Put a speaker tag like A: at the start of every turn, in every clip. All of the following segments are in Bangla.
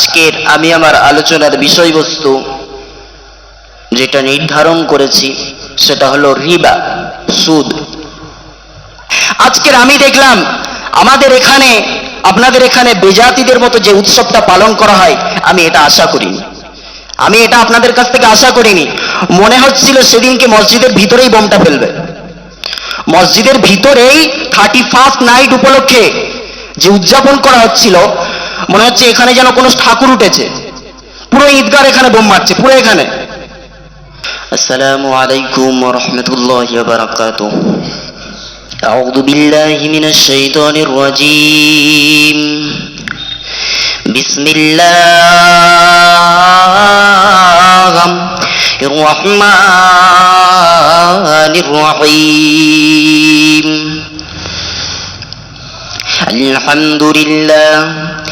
A: আজকের আমি আমার আলোচনার বিষয়বস্তু যেটা নির্ধারণ করেছি, সেটা হলো রিবা, সুদ। আজকের আমি দেখলাম, আমাদের এখানে, আপনাদের এখানে বেজাতিদের মতো যে উৎসবটা পালন করা হয়, আমি এটা আশা করিনি। আমি এটা আপনাদের কাছ থেকে আশা করিনি। মনে হচ্ছিল সেদিনকে মসজিদের ভিতরেই বোমটা ফেলবে। মসজিদের ভিতরেই থার্টি ফার্স্ট নাইট উপলক্ষে যে উদযাপন করা হচ্ছিল মনে হচ্ছে এখানে যেন কোনো ঠাকুর উঠেছে পুরো ঈদগার এখানে বোম মারছে পুরো এখানে আসসালামু আলাইকুম রহমতুল্লাহ বারাকাতু أعوذ بالله من الشيطان الرجيم بسم الله الرحمن الرحيم الحمد لله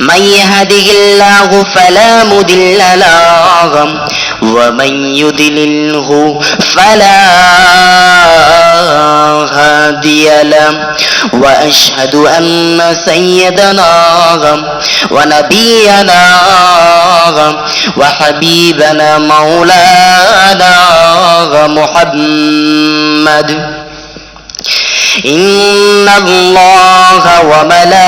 A: من يهده الله فلا مضل له ومن يضلله فلا هادي له. وأشهد أن سيدنا ونبينا وحبيبنا مولانا محمد. إن الله وملائكته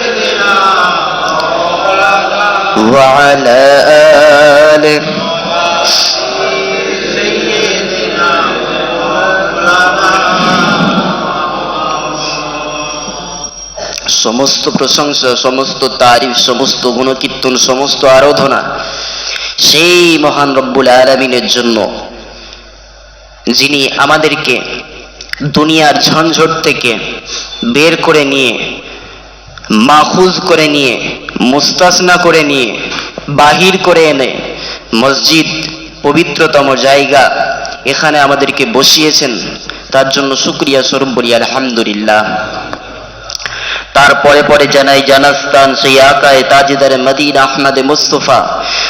A: وعلى آله সমস্ত প্রশংসা সমস্ত তারিফ সমস্ত গুণকীর্তন সমস্ত আরাধনা সেই মহান রব্বুল আলমিনের জন্য যিনি আমাদেরকে দুনিয়ার ঝঞ্ঝট থেকে বের করে নিয়ে মাহুজ করে নিয়ে মুস্তাসনা করে নিয়ে, বাহির করে এনে, মসজিদ, পবিত্রতম জায়গা এখানে আমাদেরকে বসিয়েছেন। তার জন্য শুক্রিয়া স্বরূপ বলি আলহামদুলিল্লাহ। তারপরে পরে জানাই জানাস্তান সেই আকায় তাজিদারে মদিন আহমদে মুস্তফা,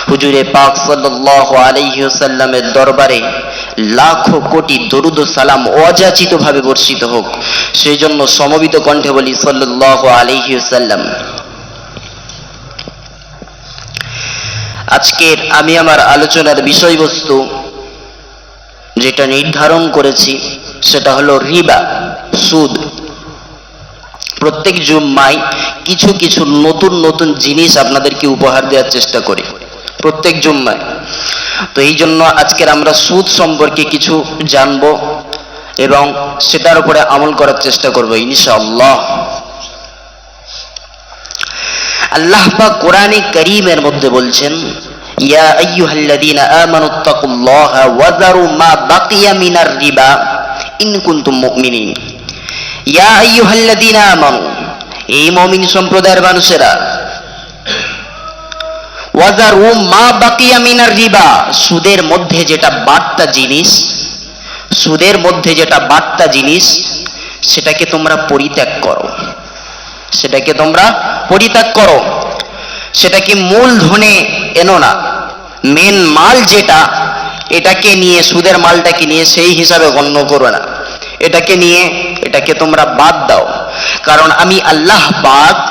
A: হুজুরে পাক সাল্লাল্লাহু আলাইহি দরবারে লাখো কোটি দরুদ সালাম অযাচিত ভাবে বর্ষিত হোক। সেই জন্য সমবিত কণ্ঠে বলি সাল্লাল্লাহু আলাইহি আজকের আমি আমার আলোচনার বিষয়বস্তু যেটা নির্ধারণ করেছি, সেটা হলো রিবা, সুদ। প্রত্যেক জুম্মায় কিছু কিছু নতুন নতুন জিনিস আপনাদেরকে উপহার দেওয়ার চেষ্টা করি, প্রত্যেক জুম্মায়। তো এই জন্য আজকের আমরা সুদ সম্পর্কে কিছু জানব এবং সেটার উপরে আমল করার চেষ্টা করব, ইনশাআল্লাহ। আল্লাহ বা কোরআনে করিমের মধ্যে বলছেন, ইয়া আইয়ুহাল্লাযীনা আমানুত্তাকুল্লাহা ওয়া যারু মা বাকিয়া মিনার রিবা ইন কুনতুম মুমিনিন। ইয়া আইয়ুহাল্লাযীনা আমানু, এই মুমিন সম্প্রদায়ের মানুষেরা ওয়াজারু মা বাকিয়া মিনার রিবা সুদের মধ্যে যেটা বাড়তা জিনিস, সুদের মধ্যে যেটা বাড়তা জিনিস, সেটাকে তোমরা পরিত্যাগ করো। সেটাকে তোমরা পরিত্যাগ করো। সেটাকে মূলধনে এনো না। মেন মাল যেটা, এটাকে নিয়ে, সুদের মালটাকে নিয়ে সেই হিসাবে গণ্য করো না। এটাকে নিয়ে, এটাকে তোমরা বাদ দাও। কারণ আমি আল্লাহ পাক,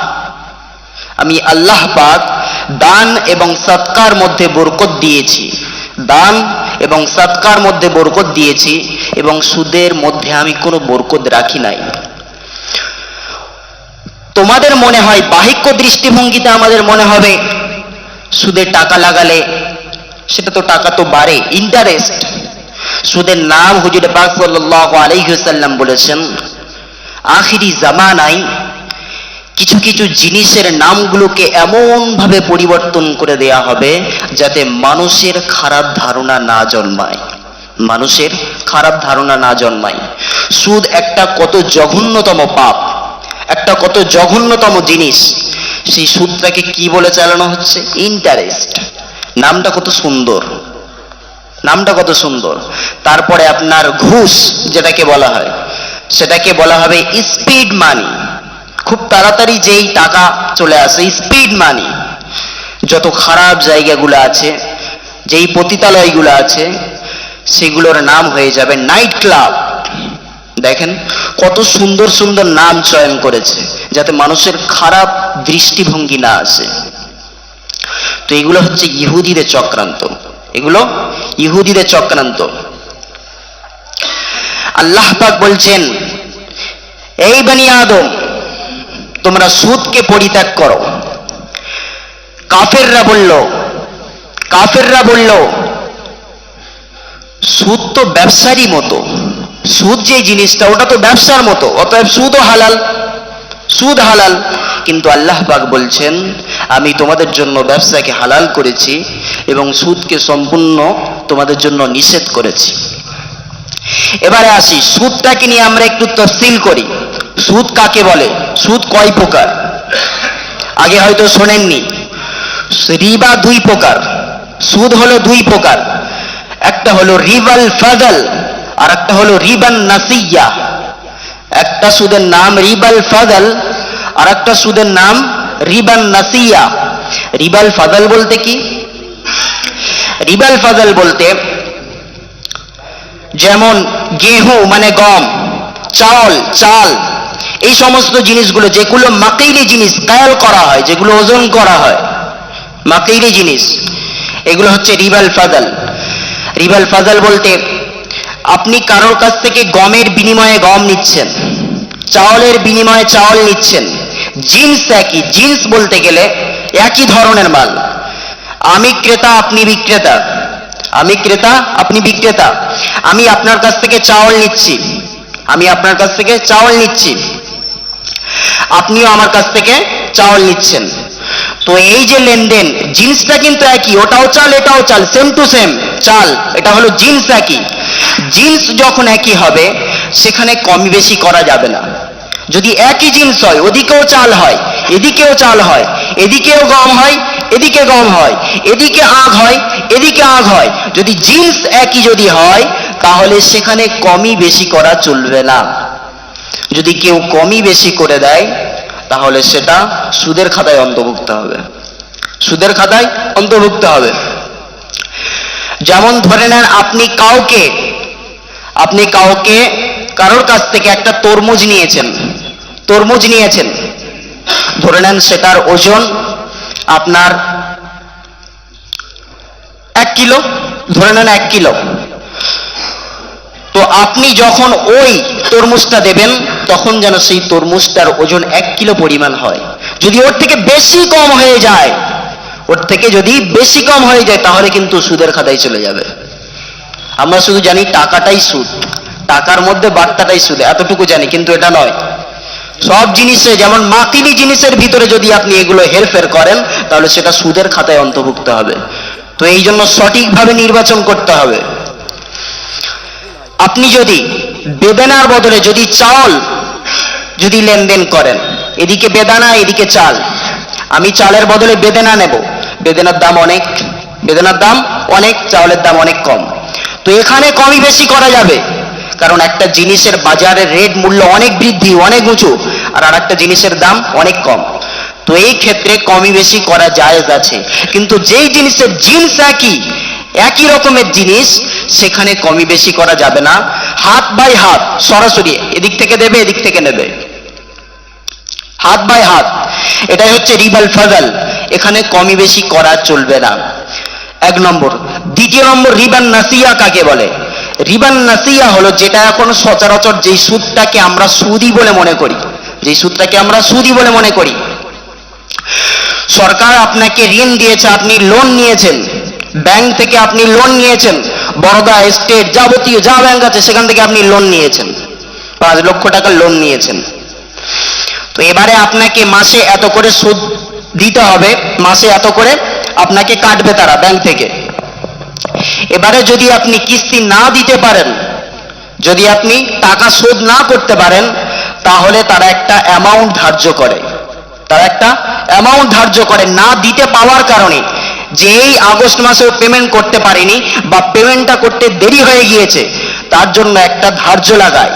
A: আমি আল্লাহ পাক দান এবং সৎকার মধ্যে বরকত দিয়েছি। দান এবং সৎকার মধ্যে বরকত দিয়েছি এবং সুদের মধ্যে আমি কোনো বরকত রাখি নাই। তোমাদের মনে হয় বাহিক্য দৃষ্টিভঙ্গিতে আমাদের মনে হবে সুদে টাকা লাগালে সেটা তো টাকা তো বাড়ে ইন্টারেস্ট সুদের নাম হুজুর পাক আলাইহি বলেছেন, আখিরি জামানায় কিছু কিছু জিনিসের নামগুলোকে এমন ভাবে পরিবর্তন করে দেয়া হবে যাতে মানুষের খারাপ ধারণা না জন্মায়। মানুষের খারাপ ধারণা না জন্মায়। সুদ একটা কত জঘন্যতম পাপ। একটা কত জঘন্যতম জিনিস, সেই সুদটাকে কি বলে চালানো হচ্ছে? ইন্টারেস্ট নামটা কত সুন্দর। নামটা কত সুন্দর। তারপরে আপনার ঘুষ যেটাকে বলা হয়, সেটাকে বলা হবে স্পিড মানি খুব তাড়াতাড়ি যেই টাকা চলে আসে স্পিড মানি যত খারাপ জায়গাগুলো আছে, যেই পতিতালয়গুলো আছে, সেগুলোর নাম হয়ে যাবে নাইট ক্লাব দেখেন কত সুন্দর সুন্দর নাম চয়ন করেছে, যাতে মানুষের খারাপ দৃষ্টিভঙ্গি না আসে। তো এগুলো হচ্ছে ইহুদিদের চক্রান্ত। এগুলো ইহুদিদের চক্রান্ত। আল্লাহ পাক বলছেন, এই বানি আদম, তোমরা সুদকে পরিত্যাগ করো। কাফেররা বলল কাফেররা বলল, সুদ তো ব্যবসারই মতো। সুদ যে জিনিসটা, ওটা তো ব্যবসার মতো, অতএব সুদও হালাল, সুদ হালাল। কিন্তু আল্লাহ পাক বলছেন, আমি তোমাদের জন্য ব্যবসাকে হালাল করেছি এবং সুদকে সম্পূর্ণ তোমাদের জন্য নিষেধ করেছি। এবারে আসি, সুদটাকে নিয়ে আমরা একটু তফসিল করি। সুদ কাকে বলে? সুদ কয় প্রকার? আগে হয়তো শোনেননি। রিবা দুই প্রকার। সুদ হলো দুই প্রকার। একটা হলো রিবাল ফাজল আর একটা হলো রিবান নাসিয়া। একটা সুদের নাম রিবাল ফাজল আর একটা সুদের নাম রিবান নাসিয়া। রিবাল ফাজল বলতে কি? রিবাল ফাজল বলতে যেমন গেহু মানে গম, চাল চাল, এই সমস্ত জিনিসগুলো যেগুলো মাকেইরি জিনিস কায়াল করা হয়, যেগুলো ওজন করা হয় মাকেইরি জিনিস, এগুলো হচ্ছে রিবাল ফাজাল রিবাল ফাজাল বলতে আপনি কারোর কাছ থেকে গমের বিনিময়ে গম নিচ্ছেন, চাউলের বিনিময়ে চাউল নিচ্ছেন, জিন্স একই, জিন্স বলতে গেলে একই ধরনের মাল। আমি ক্রেতা, আপনি বিক্রেতা। আমি ক্রেতা, আপনি বিক্রেতা। আমি আপনার কাছ থেকে চাউল নিচ্ছি। আমি আপনার কাছ থেকে চাউল নিচ্ছি। আপনিও আমার কাছ থেকে চাউল নিচ্ছেন। তো এই যে লেনদেন, জিন্সটা কিন্তু একই, ওটাও চাল, এটাও চাল সেম টু সেম চাল, এটা হলো জিন্স একই। জিন্স যখন একই হবে, সেখানে কম বেশি করা যাবে না। যদি একই জিন্স হয়, ওদিকেও চাল হয়, এদিকেও চাল হয়, এদিকেও গম হয়, এদিকে গম হয়, এদিকে আগ হয়, এদিকে আগ হয়। যদি জিন্স একই যদি হয়, তাহলে সেখানে কমই বেশি করা চলবে না। যদি কেউ কমই বেশি করে দেয় তাহলে সেটা সুদের খাতায় অন্তর্ভুক্ত হবে। সুদের খাতায় অন্তর্ভুক্ত হবে। যেমন ধরে নেন আপনি কাউকে আপনি কাউকে কারোর কাছ থেকে একটা তরমুজ নিয়েছেন তরমুজ নিয়েছেন। ধরে নেন সেটার ওজন আপনার এক কিলো, ধরে নেন এক কিলো। তো আপনি যখন ওই তরমুজটা দেবেন, তখন যেন সেই তরমুজটার ওজন এক কিলো পরিমাণ হয়। যদি ওর থেকে বেশি কম হয়ে যায়, ওর থেকে যদি বেশি কম হয়ে যায়, তাহলে কিন্তু সুদের খাতায় চলে যাবে। আমরা শুধু জানি টাকাটাই সুদ। টাকার মধ্যে বার্তাটাই সুদ, এতটুকু জানি, কিন্তু এটা নয়। সব জিনিসে, যেমন মাকিনি জিনিসের ভিতরে যদি আপনি এগুলো হেরফের করেন, তাহলে সেটা সুদের খাতায় অন্তর্ভুক্ত হবে। তো এই জন্য সঠিকভাবে নির্বাচন করতে হবে। আপনি যদি বেদানার বদলে যদি চাল, যদি লেনদেন করেন, এদিকে বেদানা, এদিকে চাল, আমি চালের বদলে বেদেনা নেব। বেদেনার দাম অনেক, বেদেনার দাম অনেক, চাউলের দাম অনেক কম। তো এখানে কমই বেশি করা যাবে, কারণ একটা জিনিসের বাজারের রেট মূল্য অনেক বৃদ্ধি, অনেক উঁচু, আর আর একটা জিনিসের দাম অনেক কম। তো এই ক্ষেত্রে কমই বেশি করা জায়েজ আছে। কিন্তু যেই জিনিসের জিন্স একই একই রকমের জিনিস সেখানে কমই বেশি করা যাবে না। হাত বাই হাত, সরাসরি, এদিক থেকে দেবে, এদিক থেকে নেবে। হাত বাই হাত, এটাই হচ্ছে রিবাল ফাজাল। এখানে কমই বেশি করা চলবে না। এক নম্বর, দ্বিতীয় নম্বর, রিবান নাসিয়া কাকে বলে? রিবান নাসিয়া হলো যেটা এখন সচরাচর যেই সুদটাকে আমরা সুদি বলে মনে করি। যেই সুদটাকে আমরা সুদি বলে মনে করি। সরকার আপনাকে ঋণ দিয়েছে, আপনি লোন নিয়েছেন। ব্যাংক থেকে আপনি লোন নিয়েছেন, বরোদা স্টেট যাবতীয় যা ব্যাংক আছে সেখান থেকে আপনি লোন নিয়েছেন। পাঁচ লক্ষ টাকার লোন নিয়েছেন। তো এবারে আপনাকে মাসে এত করে সুদ দিতে হবে, মাসে এত করে আপনাকে কাটবে তারা ব্যাংক থেকে। এবারে যদি আপনি কিস্তি না দিতে পারেন, যদি আপনি টাকা শোধ না করতে পারেন, তাহলে তারা একটা অ্যামাউন্ট ধার্য করে। তারা একটা অ্যামাউন্ট ধার্য করে না দিতে পাওয়ার কারণে যে এই আগস্ট মাসেও পেমেন্ট করতে পারেনি বা পেমেন্টটা করতে দেরি হয়ে গিয়েছে, তার জন্য একটা ধার্য লাগায়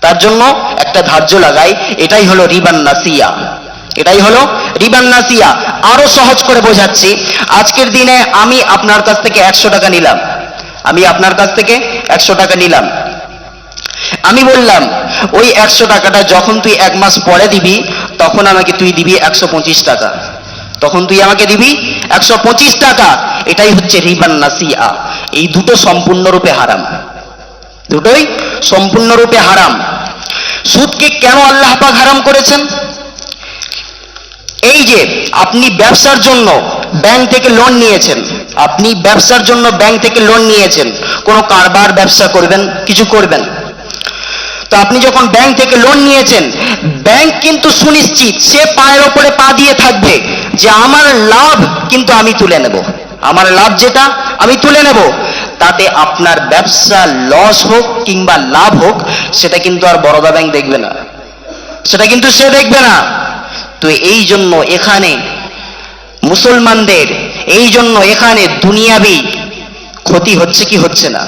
A: তার জন্য একটা ধার্য লাগাই। এটাই হলো রিবান নাসিয়া। এটাই হলো রিবান নাসিয়া। আরও সহজ করে বোঝাচ্ছি। আজকের দিনে আমি আপনার কাছ থেকে একশো টাকা নিলাম। আমি আপনার কাছ থেকে একশো টাকা নিলাম। আমি বললাম, ওই একশো টাকাটা যখন তুই এক মাস পরে দিবি, তখন আমাকে তুই দিবি একশো পঁচিশ টাকা। তখন তুই আমাকে দিবি একশো পঁচিশ টাকা। এটাই হচ্ছে রিবান নাসিয়া। এই দুটো সম্পূর্ণরূপে হারাম। দুটোই সম্পূর্ণরূপে হারাম। সুদকে কেন আল্লাহ পাক হারাম করেছেন? এই যে আপনি ব্যবসার জন্য ব্যাংক থেকে লোন নিয়েছেন। আপনি ব্যবসার জন্য ব্যাংক থেকে লোন নিয়েছেন। কোনো কারবার ব্যবসা করবেন? কিছু করবেন? তো আপনি যখন ব্যাংক থেকে লোন নিয়েছেন ব্যাংক কিন্তু সুনিশ্চিত সে পায়ের ওপরে পা দিয়ে থাকবে যে আমার লাভ কিন্তু আমি তুলে নেব। আমার লাভ যেটা, আমি তুলে নেব। তাতে আপনার ব্যবসা লস হোক কিংবা লাভ হোক, সেটা কিন্তু আর বরোদা ব্যাংক দেখবে না। সেটা কিন্তু সে দেখবে না। তো এই জন্য এখানে মুসলমানদের, এই জন্য এখানে দুনিয়াবি ক্ষতি হচ্ছে কি হচ্ছে না?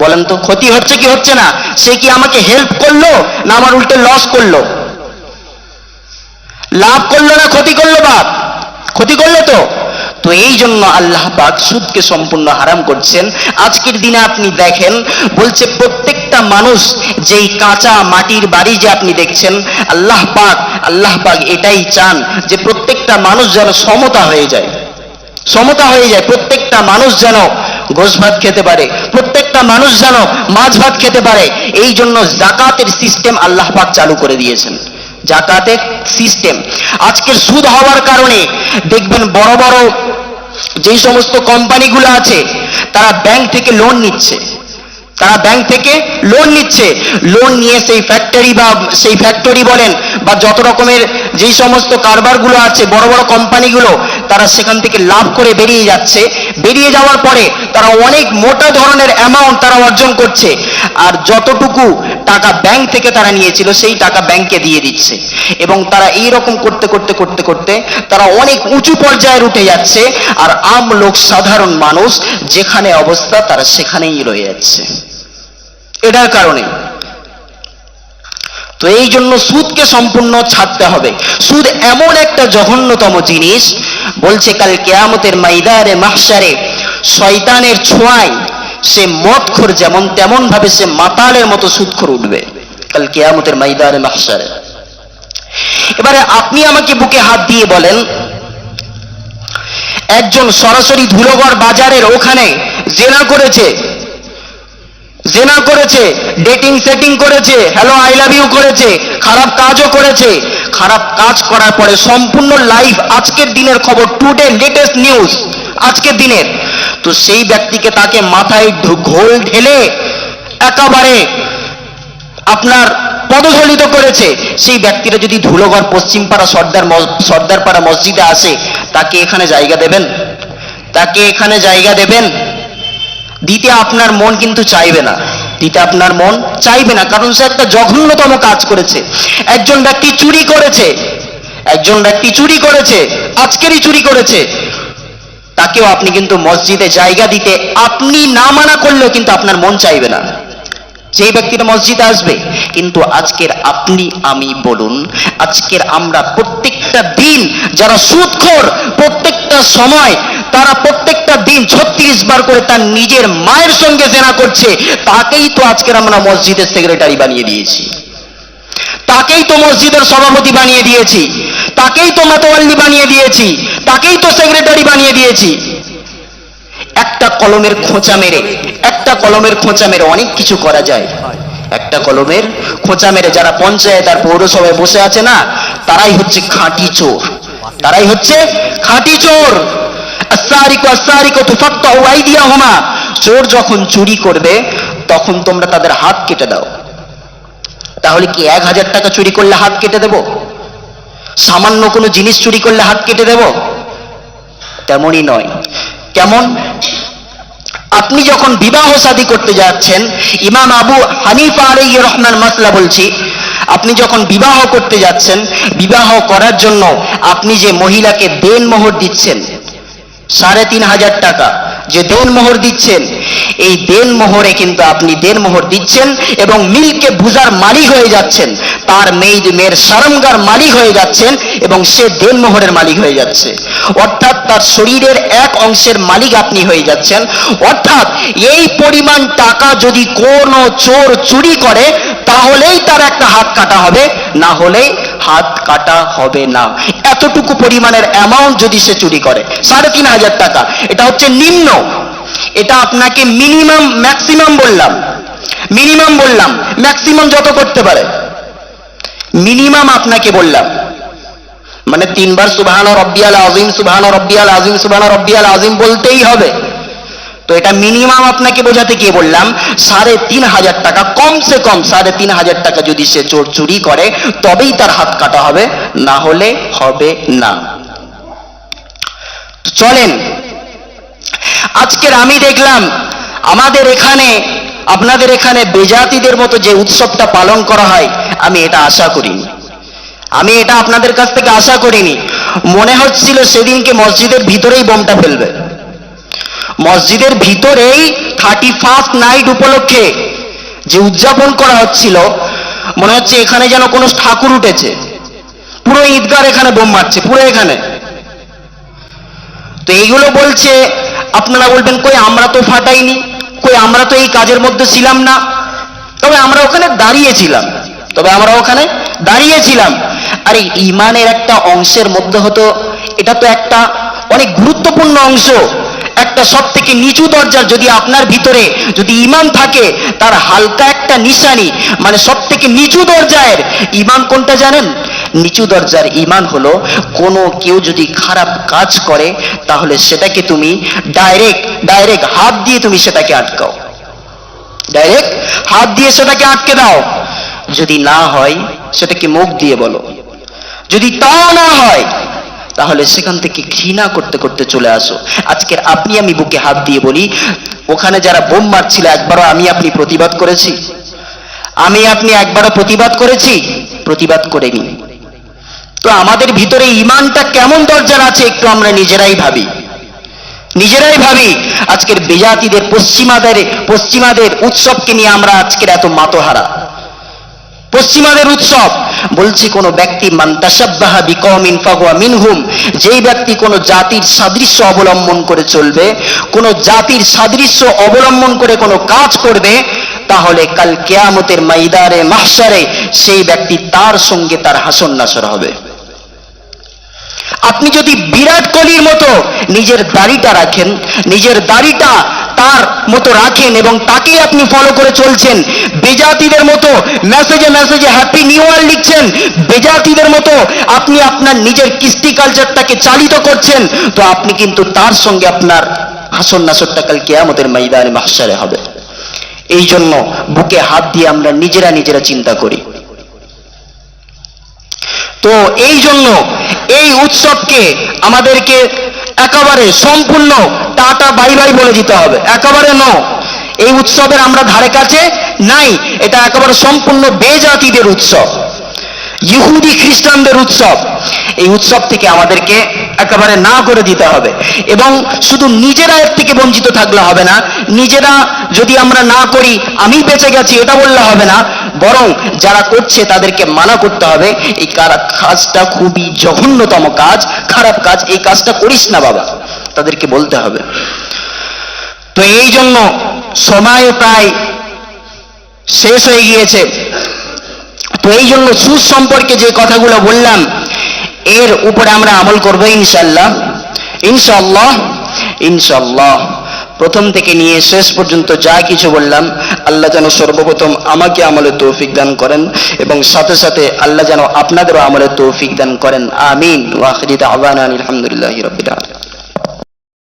A: বলেন তো, ক্ষতি হচ্ছে কি হচ্ছে না? সে কি আমাকে হেল্প করল না আমার উল্টে লস করল? লাভ করল না ক্ষতি করল বাপ? ক্ষতি করল তো? তো এই জন্য আল্লাহ পাক সুদকে সম্পূর্ণ হারাম করছেন। আজকের দিনে আপনি দেখেন, বলছে প্রত্যেকটা মানুষ যেই কাঁচা মাটির বাড়ি যে আপনি দেখছেন, আল্লাহ পাক আল্লাহ পাক এটাই চান যে প্রত্যেকটা মানুষ যেন সমতা হয়ে যায়। সমতা হয়ে যায়, প্রত্যেকটা মানুষ যেন গোশ ভাত খেতে পারে। প্রত্যেকটা মানুষ যেন মাছ ভাত খেতে পারে? এই জন্য জাকাতের সিস্টেম আল্লাহ পাক চালু করে দিয়েছেন। জাকাতের সিস্টেম আজকের সুদ হওয়ার কারণে দেখবেন বড় বড় যেই সমস্ত কোম্পানিগুলো আছে, তারা ব্যাংক থেকে লোন নিচ্ছে। তারা ব্যাংক থেকে লোন নিচ্ছে। লোন নিয়ে সেই ফ্যাক্টরি বা সেই ফ্যাক্টরি বলেন বা যত রকমের যেই সমস্ত কারবারগুলো আছে, বড় বড় কোম্পানিগুলো, তারা সেখান থেকে লাভ করে বেরিয়ে যাচ্ছে। বেরিয়ে যাওয়ার পরে তারা অনেক মোটা ধরনের অ্যামাউন্ট তারা অর্জন করছে। আর যতটুকু টাকা ব্যাংক থেকে তারা নিয়েছিল, সেই টাকা ব্যাংকে দিয়ে দিচ্ছে। এবং তারা এই রকম করতে করতে করতে করতে তারা অনেক উঁচু পর্যায়ে উঠে যাচ্ছে। আর আম লোক সাধারণ মানুষ যেখানে অবস্থা তারা সেখানেই রয়ে যাচ্ছে। এটার কারণে। তো এই জন্য সুদকে সম্পূর্ণ ছাড়তে হবে। সুদ এমন একটা জঘন্যতম জিনিস, বলছে কাল কেয়ামতের মাইদারে মাহসারে শয়তানের ছোঁয়ায় সে মদখোর যেমন তেমন ভাবে সে মাতালের মতো সুদখোর উঠবে কাল কেয়ামতের মাইদারে মাহসারে এবারে আপনি আমাকে বুকে হাত দিয়ে বলেন, একজন সরাসরি ধুলোগড় বাজারের ওখানে জেনা করেছে জেনা করেছে ডেটিং সেটিং করেছে হ্যালো আই লাভ ইউ করেছে, খারাপ কাজও করেছে। খারাপ কাজ করার পরে সম্পূর্ণ লাইফ আজকের দিনের খবর টুডে লেটেস্ট নিউজ আজকের দিনের। তো সেই ব্যক্তিকে তাকে মাথায় ঘোল ঢেলে একেবারে আপনার পদধলিত করেছে। সেই ব্যক্তিরা যদি ধুলোগড় পশ্চিমপাড়া সর্দার সর্দারপাড়া মসজিদে আসে, তাকে এখানে জায়গা দেবেন? তাকে এখানে জায়গা দেবেন? দিতে আপনার মন কিন্তু চাইবে না। দিতে আপনার মন চাইবে না, কারণ সে একটা জঘন্যতম কাজ করেছে। একজন ব্যক্তি চুরি করেছে, একজন ব্যক্তি চুরি করেছে, আজকেরই চুরি করেছে। তাকেও আপনি কিন্তু মসজিদে জায়গা দিতে, আপনি না মানা করলেও কিন্তু আপনার মন চাইবে না। যেই ব্যক্তিটা মসজিদে আসবে, কিন্তু আজকের আপনি, আমি বলুন, আজকের আমরা প্রত্যেকটা দিন যারা সুদখোর, প্রত্যেকটা সময় তারা প্রত্যেকটা দিন ছত্রিশ বার করে তার নিজের মায়ের সঙ্গে জেনা করছে। তাকেই তো আজকের আমরা মসজিদের সেক্রেটারি বানিয়ে দিয়েছি। তাকেই তো মসজিদের সভাপতি বানিয়ে দিয়েছি। তাকেই তো মাতোয়াল্লি বানিয়ে দিয়েছি। তাকেই তো সেক্রেটারি বানিয়ে দিয়েছি। একটা কলমের খোঁচা মেরে, একটা কলমের খোঁচা মেরে অনেক কিছু করা যায়। একটা কলমের খোঁচা মেরে যারা পঞ্চায়েত আর পৌরসভায় বসে আছে না, তারাই হচ্ছে খাঁটি চোর। তারাই হচ্ছে খাঁটি চোর। চোর যখন চুরি করবে, তখন তোমরা তাদের হাত কেটে দাও। তাহলে কি এক হাজার টাকা চুরি করলে হাত কেটে দেব? সামান্য কোনো জিনিস চুরি করলে হাত কেটে দেব? তেমনই নয়। কেমন? আপনি যখন বিবাহ সাদী করতে যাচ্ছেন, ইমাম আবু হানিফা আর ইয়ে রহমান মাসলা বলছি, আপনি যখন বিবাহ করতে যাচ্ছেন, বিবাহ করার জন্য আপনি যে মহিলাকে দেন মোহর দিচ্ছেন সাড়ে তিন হাজার টাকা। যে দেন মোহর দিচ্ছেন, এই দেন মোহরে কিন্তু আপনি দেন মোহর দিচ্ছেন এবং মিলকে বুঝার মালিক হয়ে যাচ্ছেন। তার মেয়ে মেয়ের সারঙ্গার মালিক হয়ে যাচ্ছেন এবং সে দেন মোহরের মালিক হয়ে যাচ্ছে। অর্থাৎ তার শরীরের এক অংশের মালিক আপনি হয়ে যাচ্ছেন। অর্থাৎ এই পরিমাণ টাকা যদি কোনো চোর চুরি করে, তাহলেই তার একটা হাত কাটা হবে, না হলে হাত কাটা হবে না। এতটুকু পরিমাণের অ্যামাউন্ট যদি সে চুরি করে, সাড়ে তিন হাজার টাকা, এটা হচ্ছে নিম্ন। এটা আপনাকে মিনিমাম ম্যাক্সিমাম বললাম। মিনিমাম বললাম। ম্যাক্সিমাম যত করতে পারে। মিনিমাম আপনাকে বললাম। মানে তিনবার সুবহান রব্বিয়াল আজিম সুবহান রব্বিয়াল আজিম সুবহান রব্বিয়াল আজিম বলতেই হবে। তো এটা মিনিমাম আপনাকে বোঝাতে গিয়ে বললাম, সাড়ে তিন হাজার টাকা, কমসে কম সাড়ে তিন হাজার টাকা যদি সে চোর চুরি করে, তবেই তার হাত কাটা হবে, না হলে হবে না। চলেন, আজকের আমি দেখলাম, আমাদের এখানে, আপনাদের এখানে বেজাতিদের মতো যে উৎসবটা পালন করা হয়, আমি এটা আশা করিনি। আমি এটা আপনাদের কাছ থেকে আশা করিনি। মনে হচ্ছিল সেদিনকে মসজিদের ভিতরেই বোমটা ফেলবে। মসজিদের ভিতরেই থার্টি ফার্স্ট নাইট উপলক্ষে যে উদযাপন করা হচ্ছিল, মনে হচ্ছে এখানে যেন কোনো ঠাকুর উঠেছে। পুরো ঈদগার এখানে বোম মারছে, পুরো এখানে। তো এইগুলো বলছে, আপনারা বলবেন, কই, আমরা তো ফাটাইনি, কই, আমরা তো এই কাজের মধ্যে ছিলাম না। তবে আমরা ওখানে দাঁড়িয়েছিলাম, তবে আমরা ওখানে দাঁড়িয়েছিলাম। আরে ইমানের একটা অংশের মধ্যে হতো, এটা তো একটা অনেক গুরুত্বপূর্ণ অংশ। একটা সব থেকে নিচু দরজার যদি আপনার ভিতরে যদি ইমান থাকে, তার হালকা একটা নিশানি মানে সব থেকে নিচু দরজার ইমান কোনটা জানেন? নিচু দরজার ইমান হলো কোনো কেউ যদি খারাপ কাজ করে, তাহলে সেটাকে তুমি ডাইরেক্ট ডাইরেক্ট হাত দিয়ে তুমি সেটাকে আটকাও। ডাইরেক্ট হাত দিয়ে সেটাকে আটকে দাও। যদি না হয়, সেটাকে মুখ দিয়ে বলো। যদি তাও না হয় তাহলে সেখান থেকে ঘৃণা করতে করতে চলে আসো। আজকের আপনি আমি বুকে হাত দিয়ে বলি, ওখানে যারা বোম মারছিল, একবারও আমি আপনি প্রতিবাদ করেছি? আমি আপনি একবারও প্রতিবাদ করেছি? প্রতিবাদ করিনি। তো আমাদের ভিতরে ইমানটা কেমন দরজার আছে একটু আমরা নিজেরাই ভাবি। নিজেরাই ভাবি, আজকের বেজাতিদের, পশ্চিমাদের পশ্চিমাদের উৎসবকে নিয়ে আমরা আজকের এত মাতহারা। পশ্চিমাদের উৎসব। বলছি, কোন ব্যক্তি ফাহুয়া মিনহুম, যেই ব্যক্তি কোন জাতির সাদৃশ্য অবলম্বন করে চলবে, কোন জাতির সাদৃশ্য অবলম্বন করে কোনো কাজ করবে, তাহলে কাল কেয়ামতের মাইদারে মাহসারে সেই ব্যক্তি তার সঙ্গে তার হাসন নাসর হবে। আপনি যদি বিরাট কোহলির মতো নিজের দাড়িটা রাখেন, নিজের দাড়িটা তার মতো রাখেন এবং তাকেই আপনি ফলো করে চলছেন। বেজাতিদের মতো মেসেজে মেসেজে হ্যাপি নিউ ইয়ার লিখছেন। বেজাতিদের মতো আপনি আপনার নিজের কৃষ্টি কালচারটাকে চালিত করছেন। তো আপনি কিন্তু তার সঙ্গে আপনার হাসন নাসরটা কাল কেয়ামতের ময়দানে মাহসারে হবে। এই জন্য বুকে হাত দিয়ে আমরা নিজেরা নিজেরা চিন্তা করি। তো এই জন্য এই উৎসবকে আমাদেরকে একেবারে সম্পূর্ণ টাটা বাই বাই বলে দিতে হবে। একেবারে ন এই উৎসবের আমরা ধারে কাছে নাই। এটা একেবারে সম্পূর্ণ বেজাতিদের উৎসব। ইহুদি খ্রিস্টানদের উৎসব। এই উৎসব থেকে আমাদেরকে একেবারে না করে দিতে হবে। এবং শুধু নিজেরা এর থেকে বঞ্চিত থাকলে হবে না। নিজেরা যদি আমরা না করি, আমি বেঁচে গেছি, এটা বললে হবে না। বরং যারা করছে তাদেরকে মানা করতে হবে। এই কাজটা খুবই জঘন্যতম কাজ, খারাপ কাজ, এই কাজটা করিস না বাবা, তাদেরকে বলতে হবে। তো এই জন্য সময় প্রায় শেষ হয়ে গিয়েছে। তো এই জন্য সুদ সম্পর্কে যে কথাগুলো বললাম, এর উপরে আমরা আমল করব ইনশাল্লাহ ইনশাল্লাহ ইনশাল্লাহ প্রথম থেকে নিয়ে শেষ পর্যন্ত যা কিছু বললাম, আল্লাহ যেন সর্বপ্রথম আমাকে আমলে তৌফিক দান করেন এবং সাথে সাথে আল্লাহ যেন আপনাদেরও আমলে তৌফিক দান করেন। আমিন। আলহামদুলিল্লাহ রবিল